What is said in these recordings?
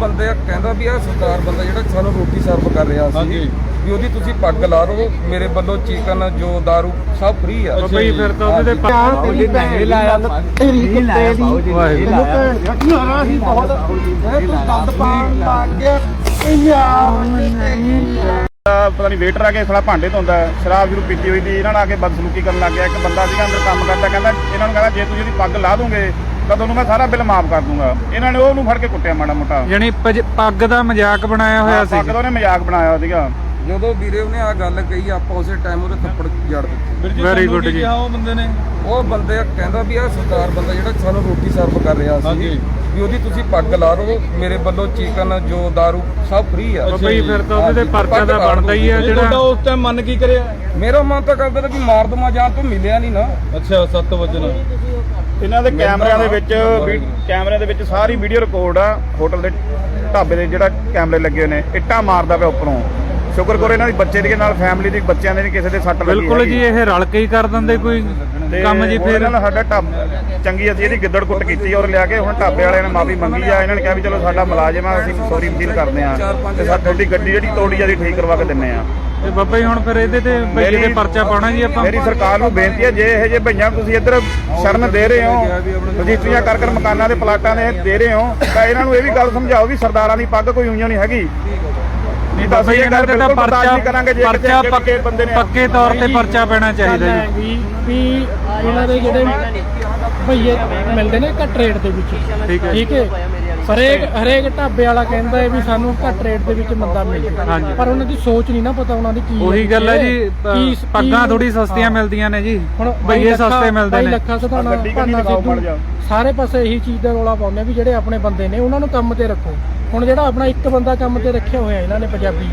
ਬੰਦੇ ਕਹਿੰਦਾ ਵੀ ਆ ਸਰਦਾਰ ਬੰਦਾ ਜਿਹੜਾ ਸਾਨੂੰ ਰੋਟੀ ਸਰਵ ਕਰ ਰਿਹਾ ਸੀ ਵੀ ਉਹਦੀ ਤੁਸੀਂ ਪੱਗ ਲਾ ਦਿਓ ਮੇਰੇ ਵੱਲੋਂ ਚਿਕਨ ਜੋ ਦਾਰੂ ਸਭ ਫ੍ਰੀ ਆ। ਬਈ ਫਿਰ ਤਾਂ ਉਹਦੇ ਤੇ ਤੇਰੀ ਭੈਣ ਲਾਇਆ। ਤੇਰੀ ਕੁੱਤੇ ਦੀ। ਵਾਹਿਗੁਰੂ ਨਾਰਾ ਹੀ ਬਹੁਤ। ਹੈ ਤੂੰ ਦੰਦ ਪਾਣ ਲੱਗ ਗਿਆ। ਪਤਾ ਨਹੀਂ ਵੇਟਰ ਆ ਕੇ ਸਾਲਾ ਭਾਂਡੇ ਧੋਂਦਾ ਸ਼ਰਾਬ ਜਰੂਰ ਪੀਤੀ ਹੋਈ ਦੀ ਇਹਨਾਂ ਨਾਲ ਆ ਕੇ ਬਦਸਲੂਕੀ ਕਰਨ ਲੱਗ ਗਿਆ। ਇੱਕ ਬੰਦਾ ਸੀਗਾ ਅੰਦਰ ਕੰਮ ਕਰਦਾ ਕਹਿੰਦਾ ਇਹਨਾਂ ਨੂੰ ਕਹਿੰਦਾ ਜੇ ਤੁਸੀਂ ਇਹਦੀ ਪੱਗ ਲਾ ਦੋਗੇ ਤਾਂ ਤੁਹਾਨੂੰ ਮੈਂ ਸਾਰਾ ਬਿੱਲ ਮਾਫ ਕਰ ਦੂੰਗਾ। ਇਹਨਾਂ ਨੇ ਉਹਨੂੰ ਫੜ ਕੇ ਕੁੱਟਿਆ ਮਾੜਾ ਮੋਟਾ। ਯਾਨੀ ਪੱਗ ਦਾ ਮਜ਼ਾਕ ਬਣਾਇਆ ਹੋਇਆ ਸੀ ਪੱਗ ਦਾ ਉਹਨੇ ਮਜ਼ਾਕ ਬਣਾਇਆ ਸੀਗਾ। ਜਦੋਂ ਵੀਰੇ ਉਹਨੇ ਆ ਗੱਲ ਕਹੀ ਆਪਾਂ ਉਸੇ ਟਾਈਮ ਉਹਦੇ ਥੱਪੜ ਜੜ ਦਿੱਤੇ। ਵੈਰੀ ਗੁੱਡ ਜੀ। ਉਹ ਬੰਦੇ ਕਹਿੰਦਾ ਵੀ ਆ ਸਰਦਾਰ ਬੰਦਾ ਜਿਹੜਾ ਸਾਨੂੰ ਰੋਟੀ ਸਰਵ ਕਰ ਰਿਹਾ ਸੀ ਵੀ ਉਹਦੀ ਤੁਸੀਂ ਪੱਗ ਲਾ ਦਿਓ ਮੇਰੇ ਵੱਲੋਂ ਚਿਕਨ ਜੋ ਦਾਰੂ ਸਭ ਫ੍ਰੀ ਆ। ਬਈ ਫਿਰ ਤਾਂ ਉਹਦੇ ਤੇ ਪਰਚਾ ਦਾ ਬਣਦਾ ਹੀ ਆ ਜਿਹੜਾ ਉਸ ਟਾਈਮ ਮੰਨ ਕੀ ਕਰਿਆ? ਮੇਰਾ ਮਨ ਤਾਂ ਕਰਦਾ ਵੀ ਮਾਰ ਦਮਾ ਜਾਨ ਤੋਂ ਮਿਲਿਆ ਨਹੀਂ ਨਾ। ਅੱਛਾ 7 ਵਜੇ ਇਹਨਾਂ ਦੇ ਕੈਮਰਿਆਂ ਦੇ ਵਿੱਚ ਵੀ- ਕੈਮਰਿਆਂ ਦੇ ਵਿੱਚ ਸਾਰੀ ਵੀਡੀਓ ਰਿਕਾਰਡ ਆ ਹੋਟਲ ਦੇ ਢਾਬੇ ਦੇ ਜਿਹੜਾ ਕੈਮਰੇ ਲੱਗੇ ਨੇ ਇੱਟਾਂ ਮਾਰਦਾ ਪਿਆ ਉੱਪਰੋਂ। ਸ਼ੁਕਰ ਕਰੋ ਇਹਨਾਂ ਦੀ ਬੱਚੇ ਦੇ ਨਾਲ ਫੈਮਿਲੀ ਦੀ ਬੱਚਿਆਂ ਦੇ ਨਹੀਂ ਕਿਸੇ ਦੇ ਸੱਟ ਲੱਗੀ ਬਿਲਕੁਲ। ਜੀ ਇਹ ਰਲ ਕੇ ਹੀ ਕਰ ਦਿੰਦੇ ਕੋਈ ਕੰਮ ਜੀ ਫਿਰ। ਇਹਨਾਂ ਨਾਲ ਸਾਡਾ ਢਾਬ ਚੰਗੀ ਅਸੀਂ ਇਹਦੀ ਗਿੱਦੜ ਕੁੱਟ ਕੀਤੀ ਔਰ ਲਿਆ ਕੇ ਹੁਣ ਢਾਬੇ ਵਾਲਿਆਂ ਨੇ ਮਾਫੀ ਮੰਗੀ ਆ। ਇਹਨਾਂ ਨੇ ਕਿਹਾ ਵੀ ਚਲੋ ਸਾਡਾ ਮੁਲਾਜ਼ਮ ਆ ਅਸੀਂ ਸੌਰੀ ਫੀਲ ਕਰਦੇ ਆ। ਤੇ ਸਾਡੀ ਤੁਹਾਡੀ ਗੱਡੀ ਜਿਹੜੀ ਤੋੜੀ ਆ ਅਸੀਂ ਠੀਕ ਕਰਵਾ ਕੇ ਦਿੰਨੇ ਆ। ਤੇ ਬਾਬਾ ਜੀ ਹੁਣ ਫਿਰ ਇਹਦੇ ਤੇ ਬਈਏ ਤੇ ਪਰਚਾ ਪਾਉਣਾ ਜੀ ਆਪਾਂ? ਮੇਰੀ ਸਰਕਾਰ ਨੂੰ ਬੇਨਤੀ ਹੈ ਜੇ ਇਹ ਜੇ ਭਈਆਂ ਤੁਸੀਂ ਇੱਧਰ ਸ਼ਰਨ ਦੇ ਰਹੇ ਹੋ ਰਜਿਸਟਰੀਆਂ ਕਰ ਕਰ ਮਕਾਨਾਂ ਦੇ ਪਲਾਟਾਂ ਦੇ ਦੇ ਰਹੇ ਹੋ ਤਾਂ ਇਹਨਾਂ ਨੂੰ ਇਹ ਵੀ ਗੱਲ ਸਮਝਾਓ ਵੀ ਸਰਦਾਰਾਂ ਦੀ ਪੱਗ ਕੋਈ ਉਈਆਂ ਨਹੀਂ ਹੈਗੀ। ਨਹੀਂ ਤਾਂ ਗੱਲ ਤੇ ਤਾਂ ਪਰਚਾ ਕਰਾਂਗੇ ਜੇ ਪਰਚਾ ਪੱਕੇ ਤੌਰ ਤੇ ਪਰਚਾ ਪੈਣਾ ਚਾਹੀਦਾ ਜੀ। ਵੀ ਇਹਨਾਂ ਦੇ ਜਿਹੜੇ ਭਈਏ ਮਿਲਦੇ ਨੇ ਘੱਟ ਰੇਟ ਦੇ ਵਿੱਚ। ਠੀਕ ਹੈ। ਹਰੇਕ ਹਰੇਕ ਢਾਬੇ ਵਾਲਾ ਕਹਿੰਦਾ ਹੈ ਵੀ ਸਾਨੂੰ ਘੱਟ ਰੇਟ ਦੇ ਵਿੱਚ ਮੰਦਾ ਮਿਲ ਪਰ ਉਹਨਾਂ ਦੀ ਸੋਚ ਨਹੀਂ ਨਾ ਪਤਾ ਉਹਨਾਂ ਦੀ ਕੀ ਉਹੀ ਗੱਲ ਹੈ ਜੀ ਪੱਗਾਂ ਥੋੜੀ ਸਸਤੀਆਂ। ਮਿਲਦੀਆਂ ਨੇ ਜੀ। ਹੁਣ ਬਈਏ ਸਸਤੇ ਮਿਲਦੇ ਨੇ। ਲੱਖਾ ਸਧਾਣਾ ਗੱਡੀ ਕਿੰਨੀ ਦਿਖਾਓ ਮਾੜਾ। ਸਾਰੇ ਪਾਸੇ ਇਹੀ ਚੀਜ਼ ਦਾ ਰੋਲਾ ਪਾਉਂਦੇ ਆ ਵੀ ਜਿਹੜੇ ਆਪਣੇ ਬੰਦੇ ਨੇ ਉਹਨਾਂ ਨੂੰ ਕੰਮ ਤੇ ਰੱਖੋ। ਹੁਣ ਜਿਹੜਾ ਆਪਣਾ ਇੱਕ ਬੰਦਾ ਕੰਮ ਤੇ ਰੱਖਿਆ ਹੋਇਆ ਇਹਨਾਂ ਨੇ ਪੰਜਾਬੀ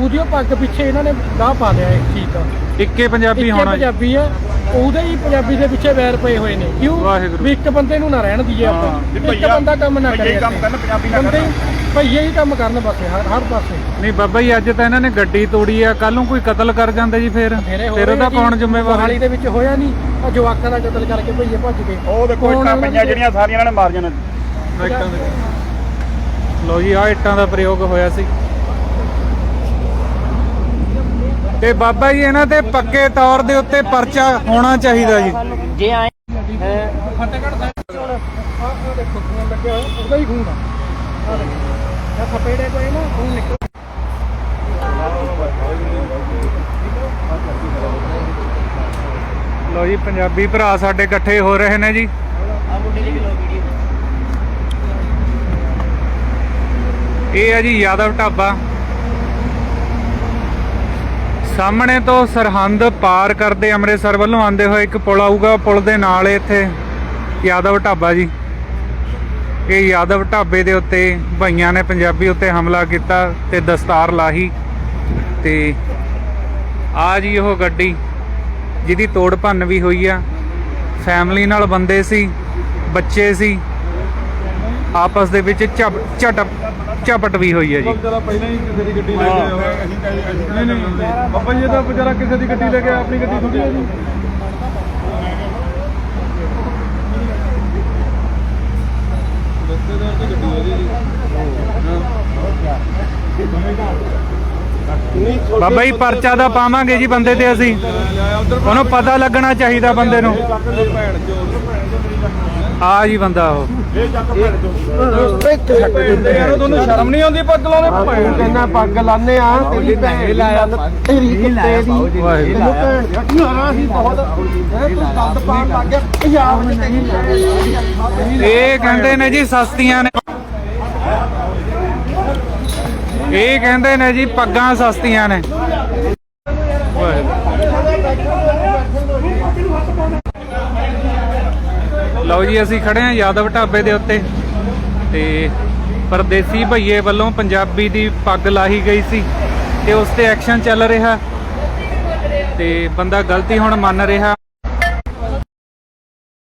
ਉਹਦੀ ਉਹ ਪੱਗ ਪਿੱਛੇ ਇਹਨਾਂ ਨੇ ਗਾਹ ਪਾ ਲਿਆ ਇਸ ਚੀਜ਼ ਦਾ। ਇੱਕੇ ਪੰਜਾਬੀ ਹੋਣਾ ਪੰਜਾਬੀ ਆ ਉਹਦੇ ਹੀ ਪੰਜਾਬੀ ਦੇ ਪਿੱਛੇ ਵੈਰ ਪਏ ਹੋਏ ਨੇ। ਕਿਉਂ। ਵੀ ਇੱਕ ਬੰਦੇ ਨੂੰ ਨਾ ਰਹਿਣ ਦਈਏ ਆਪਾਂ। ਇੱਕ ਬੰਦਾ ਕੰਮ ਨਾ ਕਰੇ ਹੀ ਕੰਮ ਕਰਨ, ਪੰਜਾਬੀ ਨਾ। ਹੀ- ਭਈਏ ਹੀ ਕੰਮ ਕਰਨ ਬਸ ਹਰ ਹਰ ਪਾਸੇ। ਨਹੀਂ ਬਾਬਾ ਜੀ ਅੱਜ ਤਾਂ ਇਹਨਾਂ ਨੇ ਗੱਡੀ ਤੋੜੀ ਆ ਕੱਲ ਨੂੰ ਕੋਈ ਕਤਲ ਕਰ ਜਾਂਦੇ ਜੀ ਫਿਰ? ਫਿਰ ਉਹਦਾ ਕੌਣ ਜ਼ਿੰਮੇਵਾਰ? ਮੋਹਾਲੀ ਹੈ ਦੇ ਵਿੱਚ ਹੋਇਆ ਨਹੀਂ। ਆ ਜਵਾਕਾਂ ਦਾ ਕਤਲ ਕਰਕੇ ਭਈਏ ਭੱਜ ਗਏ। ਉਹ ਦੇਖੋ ਇੱਟਾਂ ਪਈਆਂ ਦੇ- ਜਿਹੜੀਆਂ ਸਾਰੀਆਂ ਇਹਨਾਂ ਨੇ ਮਾਰੀਆਂ ਨੇ ਲੋ ਜੀ ਆ ਇੱਟਾਂ ਦਾ ਪ੍ਰਯੋਗ ਹੋਇਆ ਸੀ। ਤੇ ਬਾਬਾ ਜੀ ਇਹਨਾਂ ਤੇ ਪੱਕੇ ਤੌਰ ਦੇ ਉੱਤੇ ਪਰਚਾ ਹੋਣਾ ਚਾਹੀਦਾ ਜੀ। ਜੇ ਆਏ ਫਤਿਹਗੜ੍ਹ ਸਾਹਿਬ ਹੁਣ ਆਹ ਆਹ ਦੇਖੋ ਖੂਨ ਲੱਗਿਆ ਹੋਇਆ ਉਹਦਾ ਹੀ। ਖੂਨ ਆ ਆਹ ਦੇਖੋ ਇਹ ਥਪੇੜੇ ਪਏ ਨਾ ਖੂਨ ਨਿਕਲ ਲੋ ਜੀ ਪੰਜਾਬੀ ਭਰਾ ਸਾਡੇ ਇਕੱਠੇ ਹੋ ਰਹੇ ਨੇ ਜੀ ਆ ਮੁੰਡੇ ਦੀ ਵੀ ਲੋ ਵੀਡੀਓ ਇਹ ਹੈ ਜੀ ਯਾਦਵ ਢਾਬਾ। ਸਾਹਮਣੇ ਤੋਂ ਸਰਹੰਦ ਪਾਰ ਕਰਦੇ ਅੰਮ੍ਰਿਤਸਰ ਵੱਲੋਂ ਆਉਂਦੇ ਹੋਏ ਇੱਕ ਪੁਲ ਆਊਗਾ, ਪੁਲ ਦੇ ਨਾਲ ਇੱਥੇ ਯਾਦਵ ਢਾਬਾ ਜੀ। ਇਹ ਯਾਦਵ ਢਾਬੇ ਦੇ ਉੱਤੇ ਭਾਈਆਂ ਨੇ ਪੰਜਾਬੀ ਉੱਤੇ ਹਮਲਾ ਕੀਤਾ ਤੇ ਦਸਤਾਰ ਲਾਹੀ ਤੇ ਆ ਜੀ ਉਹ ਗੱਡੀ, ਜਿਹਦੀ ਤੋੜ ਭੰਨ ਵੀ ਹੋਈ ਆ। ਫੈਮਿਲੀ ਨਾਲ ਬੰਦੇ ਸੀ, ਬੱਚੇ ਸੀ। ਆਪਸ ਦੇ ਵਿੱਚ ਝਪ ਝਟਪ ਝਪਟ ਵੀ ਹੋਈ ਹੈ ਜੀ। ਪਹਿਲਾਂ ਹੀ ਕਿਸੇ ਦੀ ਗੱਡੀ ਲੈ ਕੇ ਆਇਆ ਹੋਇਆ। ਨਹੀਂ ਨਹੀਂ। ਬਾਬਾ ਜੀ ਇਹ ਤਾਂ ਵਿਚਾਰਾ ਕਿਸੇ ਦੀ ਗੱਡੀ ਲੈ ਕੇ ਆਇਆ, ਆਪਣੀ ਗੱਡੀ ਥੋੜੀ ਹੈ ਜੀ। ਰਿਸ਼ਤੇਦਾਰ ਦੀ ਗੱਡੀ ਹੈ ਜੀ। ਬਾਬਾ ਜੀ ਪਰਚਾ ਦਾ ਪਾਵਾਂਗੇ ਜੀ ਬੰਦੇ ਤੇ ਅਸੀਂ। ਉਹਨੂੰ ਪਤਾ ਲੱਗਣਾ ਚਾਹੀਦਾ ਬੰਦੇ ਨੂੰ। ਆ ਜੀ ਬੰਦਾ ਉਹ। ਯਾਰ ਤੁਹਾਨੂੰ ਸ਼ਰਮ ਨਹੀਂ ਆਉਂਦੀ ਪੱਗ ਲਾਉਣੇ ਭੈਣ ਕਹਿੰਦਾ ਪੱਗ ਲਾਣੇ ਆ ਤੇਰੀ ਭੈਣ ਲਾਇਆ ਤੇਰੀ ਕੁੱਤੇ ਦੀ ਵਾਹਿਗੁਰੂ। ਭੈਣ ਨਾਰਾ ਹੀ ਬਹੁਤ। ਹੈ ਤੂੰ ਦੰਦ ਪਾਣ ਲੱਗ ਗਿਆ ਪੰਜਾਬ ਵਿੱਚ ਨਹੀਂ ਇਹ ਕਹਿੰਦੇ ਨੇ ਜੀ ਸਸਤੀਆਂ ਨੇ। ਇਹ ਕਹਿੰਦੇ ਨੇ ਜੀ ਪੱਗਾਂ ਸਸਤੀਆਂ ਨੇ। ਲਓ ਜੀ, ਅਸੀਂ ਖੜੇ ਹਾਂ ਯਾਦਵ ਢਾਬੇ ਦੇ ਉੱਤੇ ਤੇ ਪਰਦੇਸੀ ਭਈਏ ਵੱਲੋਂ ਪੰਜਾਬੀ ਦੀ ਪੱਗ ਲਾਹੀ ਗਈ ਸੀ ਤੇ ਉਸ ਤੇ ਐਕਸ਼ਨ ਚੱਲ ਰਿਹਾ ਤੇ ਬੰਦਾ ਗਲਤੀ ਹੁਣ ਮੰਨ ਰਿਹਾ।